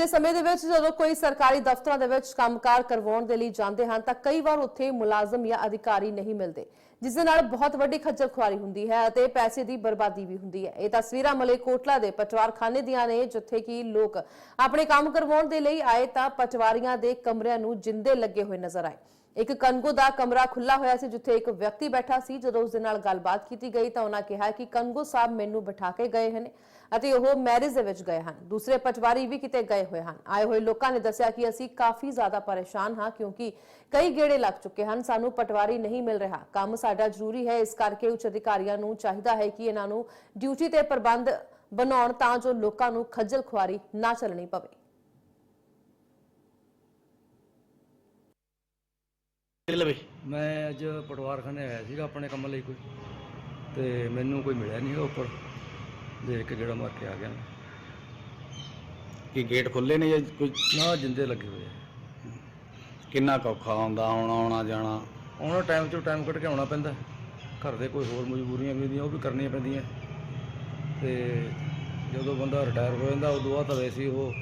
ਦੇ ਸਮੇਂ ਦੇ ਵਿੱਚ ਜਦੋਂ ਕੋਈ ਸਰਕਾਰੀ ਦਫ਼ਤਰਾਂ ਦੇ ਵਿੱਚ ਕੰਮਕਾਰ ਕਰਵਾਉਣ ਦੇ ਲਈ ਜਾਂਦੇ ਹਨ ਤਾਂ ਕਈ ਵਾਰ ਉੱਥੇ ਮੁਲਾਜ਼ਮ ਜਾਂ ਅਧਿਕਾਰੀ ਨਹੀਂ ਮਿਲਦੇ। ਜਿਸ ਦੇ ਨਾਲ ਬਹੁਤ ਵੱਡੀ ਖੱਜਲ ਖੁਆਰੀ ਹੁੰਦੀ ਹੈ ਅਤੇ ਪੈਸੇ ਦੀ ਬਰਬਾਦੀ ਵੀ ਹੁੰਦੀ ਹੈ। ਇਹ ਤਸਵੀਰਾਂ ਮਲੇਕੋਟਲਾ ਦੇ ਪਟਵਾਰਖਾਨੇ ਦੀਆਂ ਨੇ, ਜਿੱਥੇ ਕਿ ਲੋਕ ਆਪਣੇ ਕੰਮ ਕਰਵਾਉਣ ਦੇ ਲਈ ਆਏ ਤਾਂ ਪਟਵਾਰੀਆਂ ਦੇ ਕਮਰਿਆਂ ਨੂੰ ਜਿੰਦੇ ਲੱਗੇ ਹੋਏ ਨਜ਼ਰ ਆਏ। ਇੱਕ ਕਨਗੋ ਦਾ ਕਮਰਾ ਖੁੱਲਾ ਹੋਇਆ ਸੀ, ਜਿੱਥੇ ਇੱਕ ਵਿਅਕਤੀ ਬੈਠਾ ਸੀ। ਜਦੋਂ ਉਸ ਦੇ ਨਾਲ ਗੱਲਬਾਤ ਕੀਤੀ ਗਈ ਤਾਂ ਉਹਨਾਂ ਕਿਹਾ ਕਿ ਕਨਗੋ ਸਾਹਿਬ ਮੈਨੂੰ ਬਿਠਾ ਕੇ ਗਏ ਹਨ ਅਤੇ ਉਹ ਮੈਰਿਜ ਦੇ ਵਿੱਚ ਗਏ ਹਨ। ਦੂਸਰੇ ਪਟਵਾਰੀ ਵੀ ਕਿਤੇ ਗਏ ਹੋਏ ਹਨ। ਆਏ ਹੋਏ ਲੋਕਾਂ ਨੇ ਦੱਸਿਆ ਕਿ ਅਸੀਂ ਕਾਫੀ ਜ਼ਿਆਦਾ ਪਰੇਸ਼ਾਨ ਹਾਂ, ਕਿਉਂਕਿ ਕਈ ਗੇੜੇ ਲੱਗ ਚੁੱਕੇ ਹਨ। ਸਾਨੂੰ ਪਟਵਾਰੀ ਨਹੀਂ ਮਿਲ ਰਿਹਾ। ਕੰਮ ਸਾਡਾ ਜ਼ਰੂਰੀ ਹੈ। ਇਸ ਕਰਕੇ ਉੱਚ ਅਧਿਕਾਰੀਆਂ ਨੂੰ ਚਾਹੀਦਾ ਹੈ ਕਿ ਇਹਨਾਂ ਨੂੰ ਡਿਊਟੀ ਤੇ ਪ੍ਰਬੰਧ ਬਣਾਉਣ ਤਾਂ ਜੋ ਲੋਕਾਂ ਨੂੰ ਖੱਜਲ ਖੁਆਰੀ ਨਾ ਚੱਲਣੀ ਪਵੇ। ਲਵੇ ਮੈਂ ਅੱਜ ਪਟਵਾਰਖਾਨੇ ਆਇਆ ਸੀਗਾ ਆਪਣੇ ਕੰਮ ਲਈ ਕੋਈ। ਤੇ ਮੈਨੂੰ ਕੋਈ ਮਿਲਿਆ ਨਹੀਂ ਉੱਪਰ। ਦੇਖ ਕੇ ਜਿਹੜਾ ਮਾਰ ਕੇ ਆ ਗਿਆ ਮੈਂ। ਕੀ ਗੇਟ ਖੁੱਲੇ ਨੇ ਜਾਂ ਕੋਈ ਨਾ ਜਿੰਦੇ ਲੱਗੇ ਹੋਏ ਆ। ਕਿੰਨਾ ਕੁ ਔਖਾ ਹੁੰਦਾ ਆਉਣਾ ਆਉਣਾ ਜਾਣਾ? ਆਉਣਾ ਟਾਈਮ ਚੋਂ ਟਾਈਮ ਕੱਢ ਕੇ ਆਉਣਾ ਪੈਂਦਾ। ਘਰ ਦੇ ਕੋਈ ਹੋਰ ਮਜਬੂਰੀਆਂ ਵੀ ਹੁੰਦੀਆਂ ਉਹ ਵੀ ਕਰਨੀਆਂ ਪੈਂਦੀਆਂ। ਤੇ ਜਦੋਂ ਬੰਦਾ ਰਿਟਾਇਰ ਹੋ ਜਾਂਦਾ ਉਦੋਂ ਬਾਅਦ ਤਾਂ ਵੈਸੇ ਹੀ ਉਹ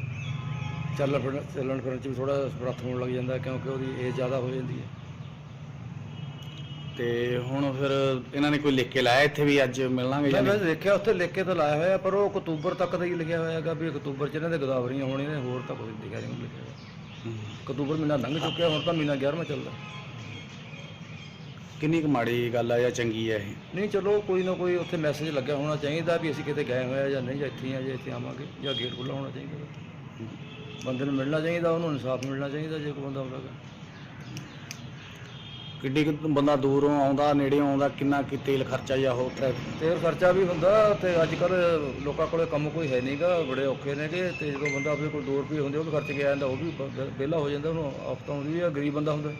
ਚੱਲਣ ਫਿਰਨ ਚੱਲਣ ਫਿਰਨ ਚ ਵੀ ਥੋੜਾ ਸਮਰੱਥ ਹੋਣ ਲੱਗ ਜਾਂਦਾ ਕਿਉਂਕਿ ਉਹਦੀ ਏਜ ਜ਼ਿਆਦਾ ਹੋ ਜਾਂਦੀ ਹੈ। ਤੇ ਹੁਣ ਫਿਰ ਇਹਨਾਂ ਨੇ ਕੋਈ ਲਿਖ ਕੇ ਲਾਇਆ ਇੱਥੇ ਵੀ ਅੱਜ ਮਿਲਣਾਗੇ ਜਾਂ ਮੈਂ? ਵੈਸੇ ਦੇਖਿਆ ਉੱਥੇ ਲਿਖ ਕੇ ਤਾਂ ਲਾਇਆ ਹੋਇਆ ਪਰ ਉਹ ਅਕਤੂਬਰ ਤੱਕ ਦਾ ਹੀ ਲਿਖਿਆ ਹੋਇਆ ਹੈਗਾ ਵੀ ਅਕਤੂਬਰ ਚ ਇਹਨਾਂ ਦੇ ਗਦਾਵਰੀਆਂ ਹੋਣੀਆਂ ਨੇ ਹੋਰ ਤਾਂ ਨਹੀਂ ਲਿਖਿਆ ਨਹੀਂ ਲਿਖਿਆ ਹੋਇਆ। ਅਕਤੂਬਰ ਮਹੀਨਾ ਲੰਘ ਚੁੱਕਿਆ ਹੁਣ ਤਾਂ ਮਹੀਨਾ 11ਵਾਂ ਚੱਲਦਾ। ਕਿੰਨੀ ਕੁ ਮਾੜੀ ਗੱਲ ਆ ਜਾਂ ਚੰਗੀ ਆ ਇਹ? ਨਹੀਂ ਚਲੋ ਕੋਈ ਨਾ ਕੋਈ ਉੱਥੇ ਮੈਸੇਜ ਲੱਗਿਆ ਹੋਣਾ ਚਾਹੀਦਾ ਵੀ ਅਸੀਂ ਕਿਤੇ ਗਏ ਹੋਏ ਆ ਜਾਂ ਨਹੀਂ ਜਾਂ ਇੱਥੇ ਆ ਜਾਂ ਇੱਥੇ ਆਵਾਂਗੇ ਜਾਂ ਗੇਟ ਖੁੱਲ੍ਹਾ ਹੋਣਾ ਚਾਹੀਦਾ ਬੰਦੇ ਨੂੰ ਮਿਲਣਾ ਚਾਹੀਦਾ ਉਹਨੂੰ ਇਨਸਾਫ ਮਿਲਣਾ ਚਾਹੀਦਾ ਜੇ ਕੋਈ ਬੰਦਾ ਆਉਂਦਾ ਗਾ। ਕਿੱਡੀ ਕੁ ਬੰਦਾ ਦੂਰੋਂ ਆਉਂਦਾ ਨੇੜਿਓਂ ਆਉਂਦਾ ਕਿੰਨਾ ਕੀ ਤੇਲ ਖਰਚਾ ਜਾਂ ਹੋ ਟ੍ਰੈਫਿਕ ਤੇਲ ਖਰਚਾ ਵੀ ਹੁੰਦਾ ਤੇ ਅੱਜ ਕੱਲ ਲੋਕਾਂ ਕੋਲੇ ਕੰਮ ਕੋਈ ਹੈ ਨਹੀਂਗਾ ਬੜੇ ਔਖੇ ਨੇਗੇ ਤੇ ਜਦੋਂ ਬੰਦਾ ਆਪਣੇ ਕੋਲ 2 ਰੁਪਏ ਹੁੰਦੇ ਉਹ ਵੀ ਖਰਚ ਕੇ ਆ ਜਾਂਦਾ ਉਹ ਵੀ ਬ- ਵਿਹਲਾ ਹੋ ਜਾਂਦਾ ਉਹਨੂੰ ਆਫਤ ਆਉਂਦੀ ਆ ਗਰੀਬ ਬੰਦਾ ਹੁੰਦਾ।